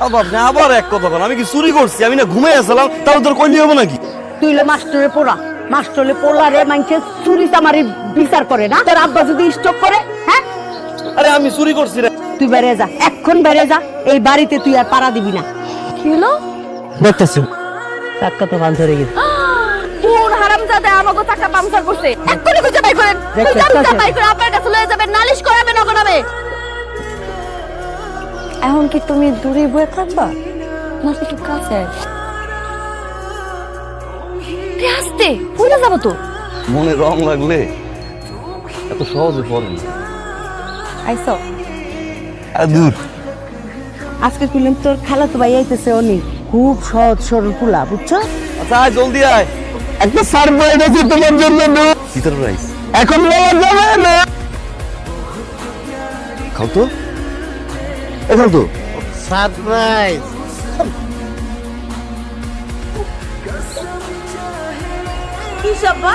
আবার আপনি আবার এক কথা বলেন আমি কি চুরি করছি? আমি না ঘুমাই আসলাম তাহলে তোর কইলি হবে নাকি? তুই লে মাস্টারে পড়া মাস্টারে পড়লা রে মাইনছে চুরি চামারি বিচার করে না? তোর আব্বা যদি স্টপ করে হ্যাঁ? আরে আমি চুরি করছি রে। তুই বেড়ে যা এক্ষণ বেড়ে যা। এই বাড়িতে তুই আর পাড়া দিবি না। কি হলো? দেখতেছি। চাক্কা তো বান ধরে গেছে। কোন হারামজাদা আমাকে টাকা পামসার করছে? এক্ষুনি খুঁজে বাই করেন। খুঁজে। বাই করে আপনার কাছে লয়ে যাবেন নালিশ করাবেন অগনাবে এখন কি তুমি দূরে বয়ে থাকবা? নাকি একটু কাছে। আস্তে ভুলে যাব তো? মনে রং লাগলে এত সহজে পড়ে না। আইসো। আর দূর। আজকে কইলাম তোর খালা তো ভাই আইতেছে অনেক খুব সহজ সরল পোলা বুঝছ? আচ্ছা আয় জলদি আয়। একটা সারপ্রাইজ আছে তোমার জন্য চিতার রাইস এখন বলা যাবে না। খাও তো। এ খাও তো সারপ্রাইজ কি সব্বা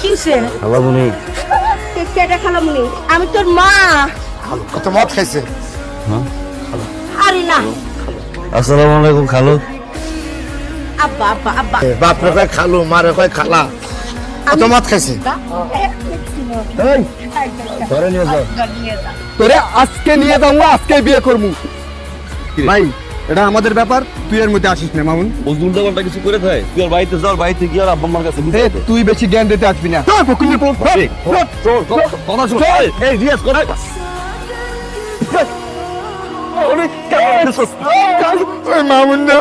কিসে খালা মনে কেটে খালামুনি আমি তোর মা কত মদ খাইছে আরে না আসসালামু আলাইকুম খালো আব্বা আব্বা আব্বা বাপ রে কয় খালু মারে কয় খালা কত মদ খাইছে ধরে নিয়ে যাও তোরে আজকে নিয়ে যাব আজকে বিয়ে করব ভাই এটা আমাদের ব্যাপার তুই এর মধ্যে আসিস না মামুন কিছু করে থাকে তুই আর বাড়িতে যাও বাড়িতে গিয়ে আর আব্বা মার কাছে তুই বেশি জ্ঞান দিতে আসবি না পোক, চল। কথা শোন এই রিয়াজ করে ওই মামুন না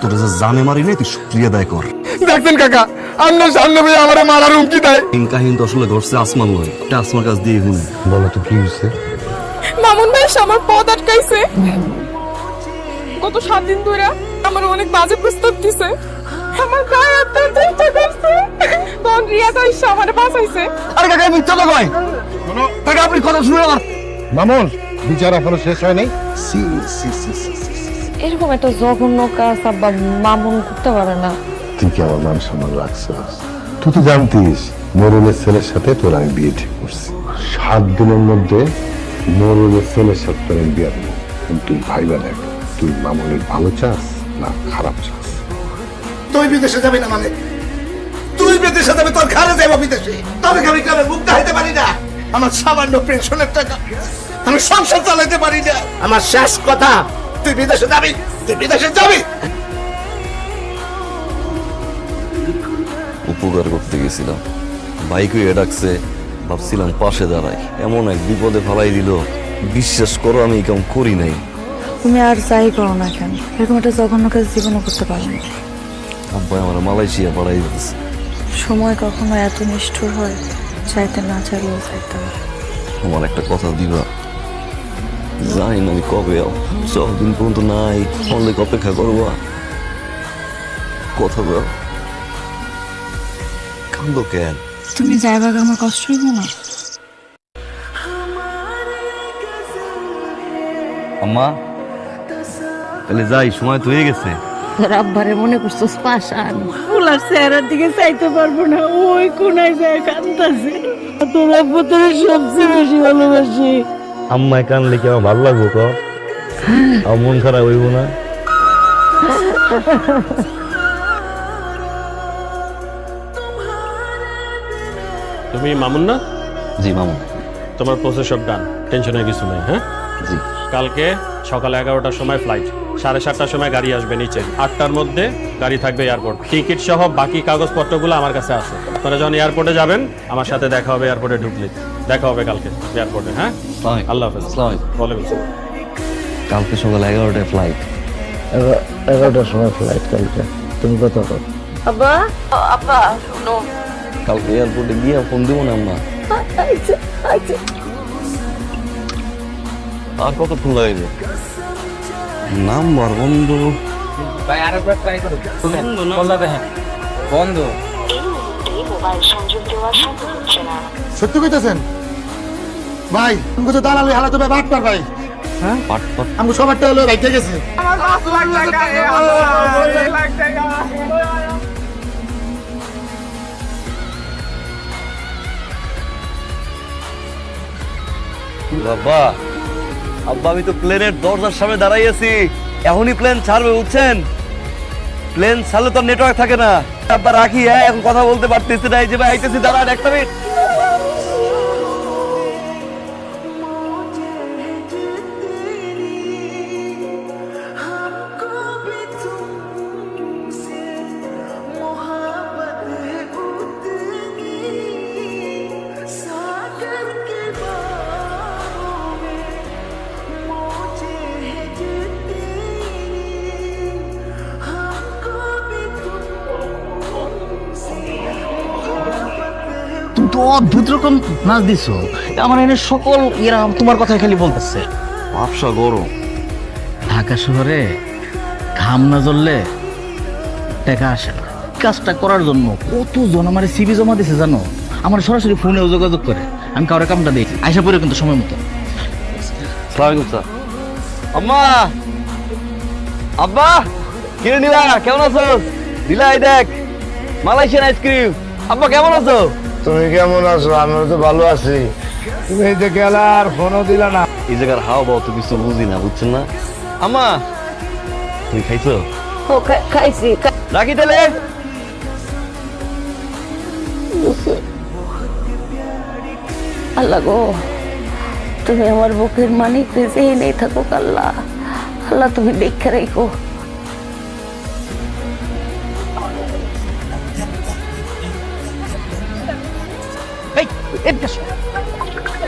তোর যে জানে মারি নাই তুই শুক্রিয়া দায় কর দেখছেন কাকা আপনার সামনে ভাই আমার মারার হুমকি দেয়। এই কাহিনী তো আসলে ঘটছে আসমান এটা আসমার কাছ দিয়ে বলো তো কি হয়েছে? মামুন ভাই আমার পথ আটকাইছে। গত সাত দিন ধরে আমার অনেক বাজে প্রস্তাব দিছে। আমার গায়ে চেষ্টা করছে। তখন রিয়া তো এসে আমার বাঁচাইছে। আরে কাকা মিথ্যা তো কয়। কাকা আপনি কথা শুনে না মামুন বিচার এখনও শেষ হয় নাই? সি সি সি সি। এরকম একটা জঘন্য কাজ আব্বা মামুন করতে পারে না। তুই কি আমার মান সম্মান রাখছিস? তুই তো জানতিস মরুলের ছেলের সাথে তোর আমি বিয়ে ঠিক করছি। সাত দিনের মধ্যে মরুলের ছেলের সাথে তোর আমি বিয়ে দেবো তুই ভাইবা দেখ তুই মামুনের ভালো চাস না খারাপ চাস? তুই বিদেশে যাবি না মানে? তুই বিদেশে যাবে তোর ঘরে যাব বিদেশে। তবে আমি গ্রামে মুখ দেখাইতে পারি না। আমার সামান্য পেনশনের টাকা। আমি সংসার চালাইতে পারি না। আমার শেষ কথা তুই বিদেশে যাবি তুই বিদেশে যাবি। উপকার করতে গেছিলাম। বাইক হয়ে ডাকছে ভাবছিলাম পাশে দাঁড়াই। এমন এক বিপদে ফালাই দিল বিশ্বাস করো আমি কেমন করি নাই। তুমি আর যাই করো না কেন? এরকম একটা জঘন্য কাজ জীবনও করতে পারো না। আব্বাই আমার মালয়েশিয়া পাঠাই দিতেছে সময় কখনো এত নিষ্ঠুর হয় চাইতে না চাইলেও চাইতে হয়। আমার একটা কথা দিবা। জানি না আমি কবে যতদিন পর্যন্ত নাই অনেক অপেক্ষা করবা। কথা দাও কান্দ কেন তুমি যাইবার আমার কষ্ট হইব না। আম্মা তাহলে যাই সময় তো হয়ে গেছে। তোর আব্বারে মনে করছিস পাশান ফুলার চেহারার দিকে চাইতে পারব না ওই কোনায় যায় কান্দাছে তোর আব্বু তোর সবচেয়ে বেশি ভালোবাসি। আম্মায় কানলে কি আমার ভালো লাগবো ক? আমার মন খারাপ হইব না। তুমি মামুন না? জি মামু তোমার প্রসেস সব ডান টেনশনের কিছু নেই হ্যাঁ? জি। কালকে সকাল এগারোটার সময় ফ্লাইট সাড়ে সাতটার সময় গাড়ি আসবে নিচে আটটার মধ্যে গাড়ি থাকবে এয়ারপোর্ট টিকিট সহ বাকি কাগজপত্রগুলো আমার কাছে আছে। আপনারা যখন এয়ারপোর্টে যাবেন আমার সাথে দেখা হবে এয়ারপোর্টে ঢুকলে। দেখা হবে কালকে এয়ারপোর্টে হ্যাঁ? আল্লাহ হাফেজ। ওয়ালাইকুম কালকে সকাল এগারোটায় ফ্লাইট এগারোটার সময় ফ্লাইট কালকে। তুমি কত আব্বা কালকে এয়ারপোর্টে গিয়ে ফোন দিব না আম্মা। আর কতক্ষণ লাগবে? নাম্বার বন্ধ। সত্যি কইতেছেন? ভাই তুমি তো দালালি হালাতে ভাই বাট পার ভাই। পাট পাট আমি সবারটা হলো ভাই ঠিক আছে বাবা, আব্বা, আমি তো প্লেনের দরজার সামনে দাঁড়াই আছি এখনই প্লেন ছাড়বে, বুঝছেন? প্লেন ছাড়লে তো নেটওয়ার্ক থাকে না। আব্বা, রাখি হ্যাঁ এখন কথা বলতে পারতেছি না। এই যে ভাই, আইতেছি, দাঁড়ান একটা মিনিট তো অদ্ভুত রকম নাচ দিছো। আমার এনে সকল এরা তোমার কথা খালি বলতেছে। ভাবসা গরম ঢাকা শহরে ঘাম না জ্বললে টাকা আসে না। কাজটা করার জন্য কত কতজন আমার সিবি জমা দিছে জানো? আমার সরাসরি ফোনেও যোগাযোগ করে। আমি কাউরে কামটা দিই। আইসা পড়ে কিন্তু সময় মতো। স্যার। আম্মা! আব্বা! কিরে নীলা? কেমন আছো? দিলা দেখ। মালয়েশিয়ান আইসক্রিম আব্বা কেমন আছো? তুমি কেমন আছো? আমি তো ভালো আছি। তুমি এই যে গেলা আর ফোনও দিলা না। এই জায়গার হাওয়া বাও তো কিছু বুঝি না বুঝছেন না? আম্মা! তুমি খাইছো? ও খা- খাইছি খা- রাখি তাহলে! আল্লাহ গো তুমি আমার বুকের মানিক যেই নেই থাকো আল্লাহ। আল্লাহ তুমি দেখে রেখো।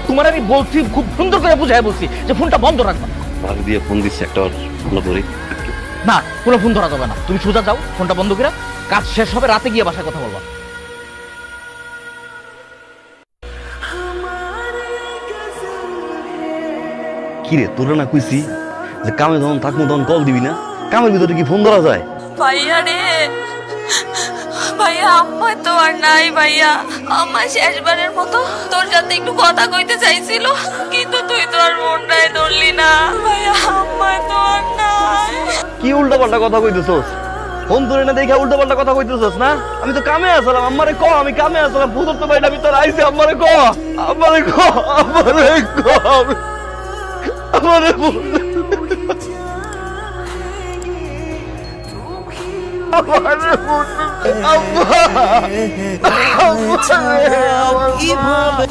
তোমার আমি বলছি খুব সুন্দর করে বুঝাই বলছি যে ফোনটা বন্ধ রাখবা। ভাগ দিয়ে ফোন দিচ্ছি একটা ফোন করি না কোনো ফোন ধরা যাবে না। তুমি সোজা যাও ফোনটা বন্ধ করে কাজ শেষ হবে রাতে গিয়ে বাসায় কথা বলবা। কি রে তোরা না কইছি যে কামে যখন থাকব তখন কল দিবি না? কামের ভিতরে কি ফোন ধরা যায়? ভাইয়া রে ভাইয়া আম্মা তো আর নাই ভাইয়া। আম্মা শেষবারের মতো তোর সাথে একটু কথা কইতে চাইছিল, কিন্তু তুই তো আর ধরলি না। ভাইয়া আম্মা তো আর নাই। কি উল্টা পাল্টা কথা কইতেছস? ফোন ধরে না দেখে উল্টা পাল্টা কথা কইতেছস, না? আমি তো কামে আসলাম আমারে ক, আমি কামে আসলাম ভূতর তো বাইরে তোর আইছি আমারে ক আমারে ক আমারে ক আমারে বল। আমারে